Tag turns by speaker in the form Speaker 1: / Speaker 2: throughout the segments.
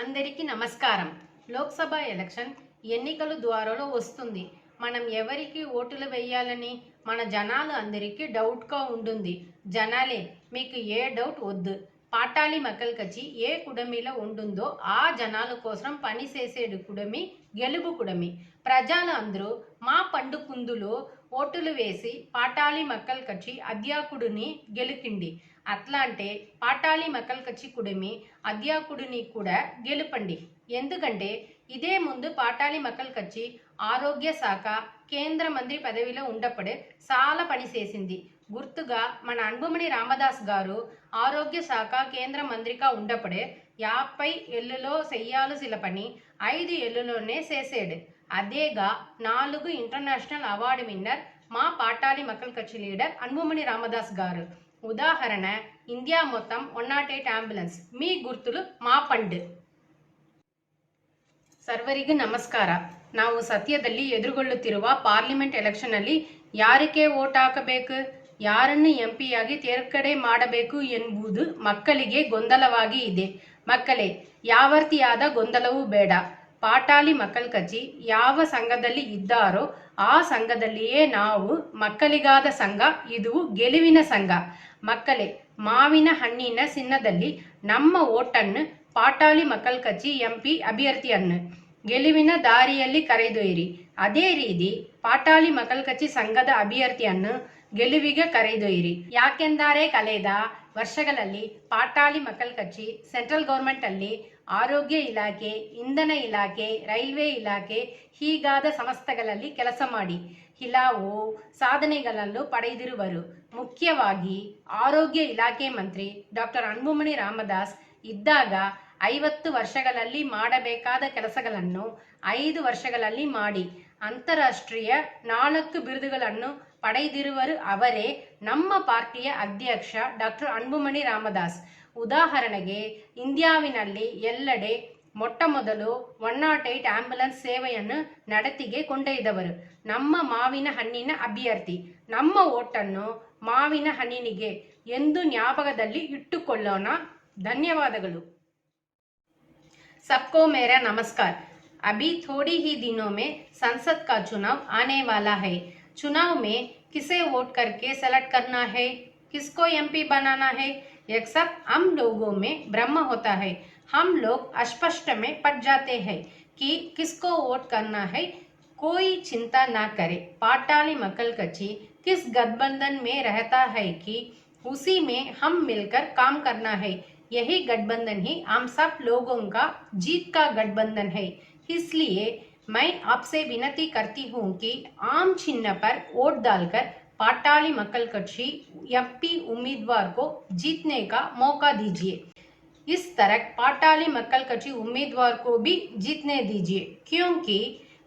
Speaker 1: అందరికీ నమస్కారం. లోక్సభ ఎలక్షన్ ఎన్నికల ద్వారాలో వస్తుంది. మనం ఎవరికి ఓటులు వేయాలని మన జనాలు అందరికీ డౌట్గా ఉంటుంది. జనాలే మీకు ఏ డౌట్ వద్దు. పాటాలి మకల్ కచ్చి ఏ కుడమిలో ఉంటుందో ఆ జనాల కోసం పని చేసేడు కుడమి గెలుపు కుడమి. ప్రజలు అందరూ మా పండుకుందులో ఓటులు వేసి పాటాలి మక్కల్ కచ్చి అధ్యాకుడిని గెలికిండి. అట్లాంటే పాటాళి మకల్కచ్చి కచ్చి కుడిమి అధ్యాకుడిని కూడా గెలుపండి. ఎందుకంటే ఇదే ముందు పాటాళి మకల్కచ్చి కచ్చి ఆరోగ్య శాఖ కేంద్ర మంత్రి పదవిలో ఉండప్పుడు చాలా పని చేసింది. గుర్తుగా మన అన్బుమణి రామదాస్ గారు ఆరోగ్య శాఖ కేంద్ర మంత్రిగా ఉండప్పుడే యాభై ఎల్లులో చెయ్యాల్సిన పని ఐదు ఎల్లులోనే చేసాడు. అదేగా నాలుగు ఇంటర్నేషనల్ అవార్డు విన్నర్ మా పాటాలి మక్కల్ కచ్చి లీడర్ అన్బుమణి రామదాస్ గారు. ಉದಾಹರಣೆ India one one naught ambulance మీ ಮೀ ಗುರ್ತುಲು పండు ಸರ್ವರಿಗೂ ನಮಸ್ಕಾರ. ನಾವು ಸದ್ಯದಲ್ಲಿ ಎದುರುಗೊಳ್ಳುತ್ತಿರುವ ಪಾರ್ಲಿಮೆಂಟ್ ಎಲೆಕ್ಷನ್ನಲ್ಲಿ ಯಾರಿಗೆ ವೋಟ್ ಹಾಕಬೇಕು, ಯಾರನ್ನು ಎಂ ಪಿಯಾಗಿ ತೇರ್ಗಡೆ ಮಾಡಬೇಕು ಎಂಬುದು ಮಕ್ಕಳಿಗೆ ಗೊಂದಲವಾಗಿ ಇದೆ. ಮಕ್ಕಳೇ, ಯಾವರ್ತಿಯಾದ ಗೊಂದಲವೂ ಬೇಡ. ಪಾಟಾಲಿ ಮಕ್ಕಳ ಕಚ್ಚಿ ಯಾವ ಸಂಘದಲ್ಲಿ ಇದ್ದಾರೋ ಆ ಸಂಘದಲ್ಲಿಯೇ ನಾವು ಮಕ್ಕಳಿಗಾದ ಸಂಘ ಇದು ಗೆಲುವಿನ ಸಂಘ. ಮಕ್ಕಳೇ, ಮಾವಿನ ಹಣ್ಣಿನ ಸಿನ್ನದಲ್ಲಿ ನಮ್ಮ ಓಟನ್ನು ಪಾಟಾಳಿ ಮಕ್ಕಳ ಕಚ್ಚಿ ಎಂಪಿ ಅಭ್ಯರ್ಥಿಯನ್ನು ಗೆಲುವಿನ ದಾರಿಯಲ್ಲಿ ಕರೆದೊಯ್ಯಿರಿ. ಅದೇ ರೀತಿ ಪಾಟಾಳಿ ಮಕ್ಕಳ ಕಚ್ಚಿ ಸಂಘದ ಅಭ್ಯರ್ಥಿಯನ್ನು ಗೆಲುವಿಗೆ ಕರೆದೊಯ್ಯಿರಿ. ಯಾಕೆಂದರೆ ಕಳೆದ ವರ್ಷಗಳಲ್ಲಿ ಪಾಟಾಳಿ ಮಕ್ಕಳ ಕಚ್ಚಿ ಸೆಂಟ್ರಲ್ ಗೌರ್ಮೆಂಟ್ ಅಲ್ಲಿ ಆರೋಗ್ಯ ಇಲಾಖೆ, ಇಂಧನ ಇಲಾಖೆ, ರೈಲ್ವೆ ಇಲಾಖೆ ಹೀಗಾದ ಸಂಸ್ಥೆಗಳಲ್ಲಿ ಕೆಲಸ ಮಾಡಿ. ಹಿಲಾವು ಸಾಧನೆಗಳನ್ನು ಪಡೆದಿರುವರು. ಮುಖ್ಯವಾಗಿ ಆರೋಗ್ಯ ಇಲಾಖೆ ಮಂತ್ರಿ ಡಾಕ್ಟರ್ ಅನ್ಬುಮಣಿ ರಾಮದಾಸ್ ಇದ್ದಾಗ ಐವತ್ತು ವರ್ಷಗಳಲ್ಲಿ ಮಾಡಬೇಕಾದ ಕೆಲಸಗಳನ್ನು ಐದು ವರ್ಷಗಳಲ್ಲಿ ಮಾಡಿ. ಅಂತಾರಾಷ್ಟ್ರೀಯ ನಾಲ್ಕು ಬಿರುದುಗಳನ್ನು ಪಡೆದಿರುವರು ಅವರೇ ನಮ್ಮ ಪಾರ್ಟಿಯ ಅಧ್ಯಕ್ಷ ಡಾಕ್ಟರ್ ಅನ್ಬುಮಣಿ ರಾಮದಾಸ್. ಉದಾಹರಣೆಗೆ ಇಂಡಿಯಾವಿನಲ್ಲಿ ಎಲ್ಲೆಡೆ ಮೊಟ್ಟ ಮೊದಲು ಒನ್ ನಾಟ್ ಏಟ್ ಆಂಬ್ಯುಲೆನ್ಸ್ ಸೇವೆಯನ್ನು ನಡತಿಗೆ ಕೊಂಡೊಯ್ದವರು ನಮ್ಮ ಮಾವಿನ ಹಣ್ಣಿನ ಅಭ್ಯರ್ಥಿ ನಮ್ಮ ಓಟನ್ನು ಮಾವಿನ ಹಣ್ಣಿನಿಗೆ ಎಂದು ಜ್ಞಾಪಕದಲ್ಲಿ ಇಟ್ಟುಕೊಳ್ಳೋಣ ಧನ್ಯವಾದಗಳು सबको मेरा नमस्कार अभी थोड़ी ही दिनों में संसद का चुनाव आने वाला है चुनाव में किसे वोट करके सेलेक्ट करना है किसको एमपी बनाना है यह हम लोगों में भ्रम होता है। हम लोग अस्पष्ट में पड़ जाते हैं कि किसको वोट करना है। कोई चिंता ना करे। पाटाली मकल कच्ची किस गठबंधन में रहता है कि उसी में हम मिलकर काम करना है। यही गठबंधन ही हम सब लोगों का जीत का गठबंधन है। इसलिए मैं आपसे विनती करती हूँ कि आम चिन्ह पर वोट डालकर पाटाली मक्कल कक्षी एमपी उम्मीदवार को जीतने का मौका दीजिए। इस तरह पाटाली मक्कल कक्षी उम्मीदवार को भी जीतने दीजिए, क्योंकि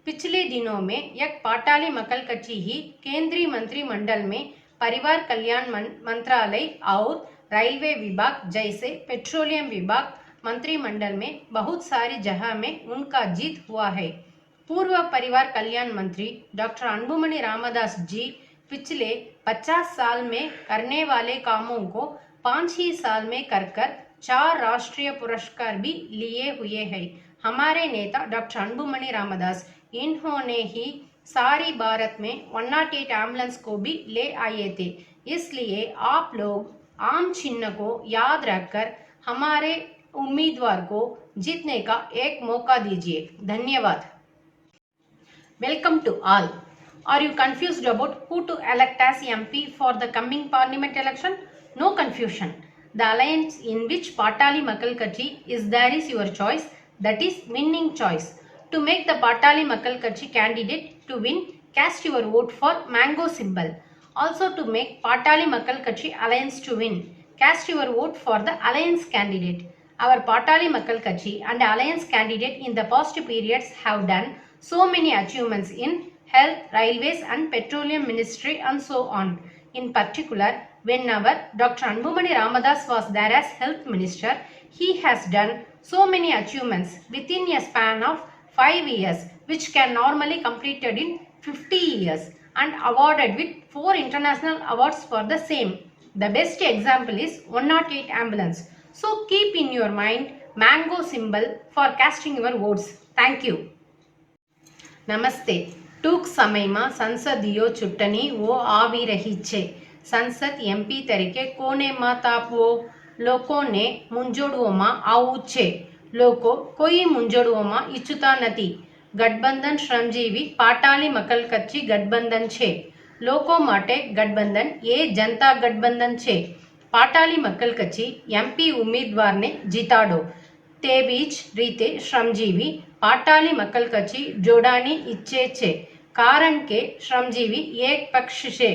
Speaker 1: पिछले दिनों में एक पाटाली मक्कल कक्षी ही केंद्रीय मंत्रिमंडल में परिवार कल्याण मंत्रालय और रेलवे विभाग जैसे पेट्रोलियम विभाग मंत्रिमंडल में बहुत सारी जगह में उनका जीत हुआ है। पूर्व परिवार कल्याण मंत्री डॉक्टर अनबुमणि रामदास जी पिछले 50 साल में करने वाले कामों को पाँच ही साल में कर कर चार राष्ट्रीय पुरस्कार भी लिए हुए हैं। हमारे नेता डॉक्टर अनबुमणि रामदास, इन्होंने ही सारी भारत में वन नाट एट एंबुलेंस को भी ले आए थे। इसलिए आप लोग आम चिन्ह को याद रखकर हमारे उम्मीदवार को जीतने का एक मौका दीजिए। धन्यवाद। Welcome to all. Are you confused about who to elect as MP for the coming parliament election? No confusion. The alliance in which Patali Makal Kachi is there is your choice, that is winning choice. To make the Patali Makal Kachi candidate to win, cast your vote for mango symbol. Also to make Patali Makal Kachi alliance to win, cast your vote for the alliance candidate. Our Patali Makal Kachi and alliance candidate in the past periods have done so many achievements in Health, Railways and Petroleum Ministry and so on. In particular, whenever Dr. Anbumani Ramadas was there as Health Minister, he has done so many achievements within a span of 5 years which can normally completed in 50 years and awarded with 4 international awards for the same. The best example is 108 ambulance. So keep in your mind mango symbol for casting your votes. Thank you. Namaste. ટૂંક સમયમાં સંસદીય ચૂંટણીઓ આવી રહી છે. સંસદ MP તરીકે કોને મત આપવો? લોકોને મૂંઝવણોમાં આવવું છે. લોકો કોઈ મૂંઝવણોમાં ઈચ્છતા નથી. ગઠબંધન શ્રમજીવી પાટાળી મકલ કચ્છી ગઠબંધન છે. લોકો માટે ગઠબંધન એ જનતા ગઠબંધન છે. પાટાળી મકલ કચ્છી એમપી ઉમેદવારને જીતાડો. તેવી જ રીતે શ્રમજીવી પાટાળી મકલ કચ્છી જોડાણી ઈચ્છે છે. કારણ કે શ્રમજીવી એક પક્ષ છે.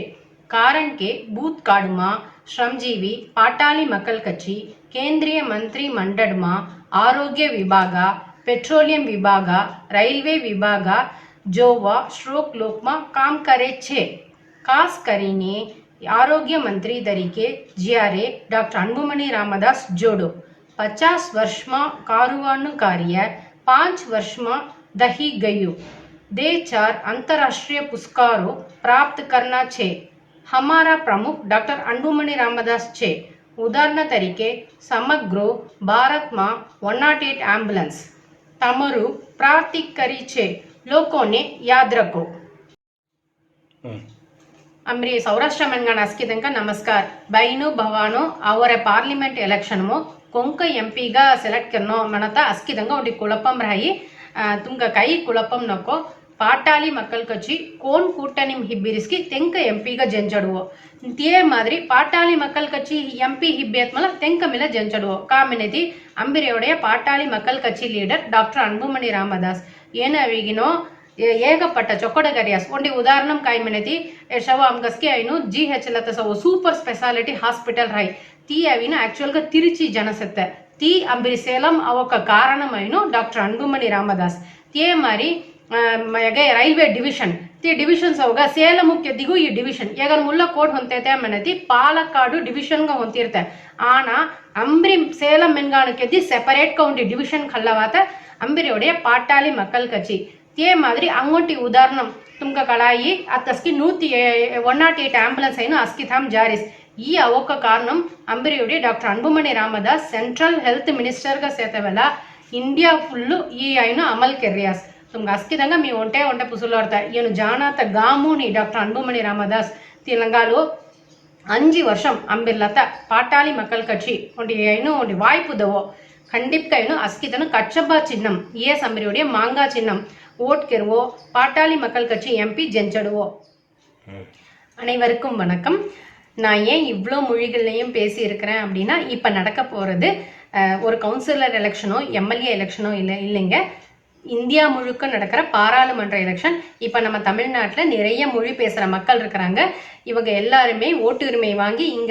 Speaker 1: કારણ કે ભૂતકાળમાં શ્રમજીવી પાટાલી મકલકચી કેન્દ્રીય મંત્રી મંડળમાં આરોગ્ય વિભાગ, પેટ્રોલિયમ વિભાગ, રેલવે વિભાગ જોવા શ્રોકલોકમાં કામ કરે છે. ખાસ કરીને આરોગ્ય મંત્રી તરીકે જ્યારે ડૉક્ટર અન્બુમણી રામદાસ જોડો પચાસ વર્ષમાં કારવાનું કાર્ય પાંચ વર્ષમાં દહી ગયું. दे चार अंतर्राष्ट्रीय पुरस्कारों प्राप्त करना છે હમારા પ્રમુખ ડૉક્ટર અંડુમણી રામદાસ છે ઉદાહરણ તરીકે સમગ્ર ભારતમાં વન નોટ એટ એમ્બ્યુલન્સ તમારું પ્રાર્થિક કરી છે લોકોને યાદ રાખો ಅಮ್ರಿ ಸೌರಾಷ್ಟ್ರ ಮಂಗಣಸ್ಕಿ ತನಕ ನಮಸ್ಕಾರ ಬೈನು ಭವಾನು ಅವರ ಪಾರ್ಲಿಮೆಂಟ್ ಎಲೆಕ್ಷನ್ಮು కొంక ఎంపీగా సెలెక్ట్ కన్నో మనత అస్కిదంగా ఒకటి కుళపం రాయి తుంగ కై కుళపం నొక్కో ಪಾಟಾಳಿ ಮಕ್ಕಳ ಕಚ್ಚಿ ಕೋನ್ ಕೂಟ ನಿಮ್ ಹಿಬ್ಬಿರಿಸ್ಕಿ ತೆಂಕ ಎಂಪಿಗ ಜಂಚಡುವ ಇದೇ மாதிரி பாட்டாளி மக்கள் கட்சி எம்பி ஹிப்பியத் மூலம் தென்கமில ஜெயிச்சிடுவோம் காமினதி அம்பிரியோடைய பாட்டாளி மக்கள் கட்சி லீடர் டாக்டர் அன்புமணி ராமதாஸ் ಏನಾವಿಗಿನೋ ಏಗಪಟ್ಟ ಚೊಕ್ಕಡಗರಿಯಾಸ್ ಒಂಡಿ ಉದಾಹರಣಂ ಕಾಯ್ಮಿನತಿ ಶವ ಅಮ್ಗಸ್ಗೆ ಐನು ಜಿ ಹೆಚ್ ಲತಸವು ಸೂಪರ್ ಸ್ಪೆಷಾಲಿಟಿ ಹಾಸ್ಪಿಟಲ್ ರೈ ತೀ ಅವಿನ ಆಕ್ಚುವಲ್ಗ ತಿರುಚಿ ಜನಸತ್ತೆ ತೀ ಅಂಬಿರಿ ಸೇಲಂ ಅವೊಕ್ಕ ಕಾರಣಮೈನು ಡಾಕ್ಟರ್ ಅನ್ಬುಮಣಿ ರಾಮದಾಸ್ ತೇ ಮಾರಿ ಈಗ ರೈಲ್ವೆ ಡಿವಿಷನ್ ತಿ ಡಿವಿಷನ್ಸ್ ಅವಾಗ ಸೇಲಮುಖ್ಯ ದಿಗು ಈ ಡಿವಿಷನ್ ಈಗ ಮುಲ್ಲ ಕೋಟ್ ಹೊಂತೈತೆ ಆಮೇಲೆ ಪಾಲಕ್ಕಾಡು ಡಿವಿಷನ್ಗೆ ಹೊಂತಿರ್ತೆ ಆನ ಅಂಬ್ರಿ ಸೇಲಂ ಮೆನ್ಗಾಣಕ್ಕೆ ದಿ ಸೆಪರೇಟ್ ಕೌಂಟಿ ಡಿವಿಷನ್ ಕಲ್ಲವಾತ ಅಂಬಿರಿಯೋಡೆಯ ಪಾಟಾಲಿ ಮಕ್ಕಲ್ ಕಚಿ தே மாதிரி அங்கோட்டி உதாரணம் தும்க கலாயி அத்தஸ்கி நூத்தி ஒன் நாட் எயிட் ஆம்புலன்ஸ் ஐனும் அஸ்கிதாம் ஜாரிஸ் ಈ ಅವಕ ಕಾರಣಂ ಅಂಬಿರಿಯುಡಿ doctor Anbumani Ramadoss central health ಮಿನಿಸ್ಟರ್ಗ ಸೇತವೆಲ್ಲ ಇಂಡಿಯಾ ಫುಲ್ಲು ಈ ಐನು ಅಮಲ್ ಕೆರಿಯಾಸ್ తమ ఖచ్చితంగా మీ ఒంటే ఒంటే పుసులాడతారు ఈయన జానాత గాముని డాక్టర్ అన్బుమణి రామదాస్ తెలంగాణలో அஞ்சு வருஷம் அம்பிர்லத்த பாட்டாளி மக்கள் கட்சி. உடைய இன்னும் உடைய வாய்ப்பு தவோ கண்டிப்பாக இன்னும் அஸ்கிதனு கச்சப்பா சின்னம். ஏ அம்பரியுடைய மாங்கா சின்னம். ஓட்கெருவோ பாட்டாளி மக்கள் கட்சி எம்பி ஜெஞ்சடுவோ அனைவருக்கும் வணக்கம். நான் ஏன் இவ்வளோ மொழிகள்லையும் பேசியிருக்கிறேன் அப்படின்னா இப்போ நடக்க போகிறது ஒரு கவுன்சிலர் எலெக்ஷனோ எம்எல்ஏ எலெக்ஷனோ இல்லை இல்லைங்க. இந்தியா முழுக்க நடக்கிற பாராளுமன்ற எலெக்ஷன் இப்போ நம்ம தமிழ்நாட்டில் நிறைய மொழி பேசுகிற மக்கள் இருக்கிறாங்க. இவங்க எல்லாருமே ஓட்டுரிமை வாங்கி இங்கே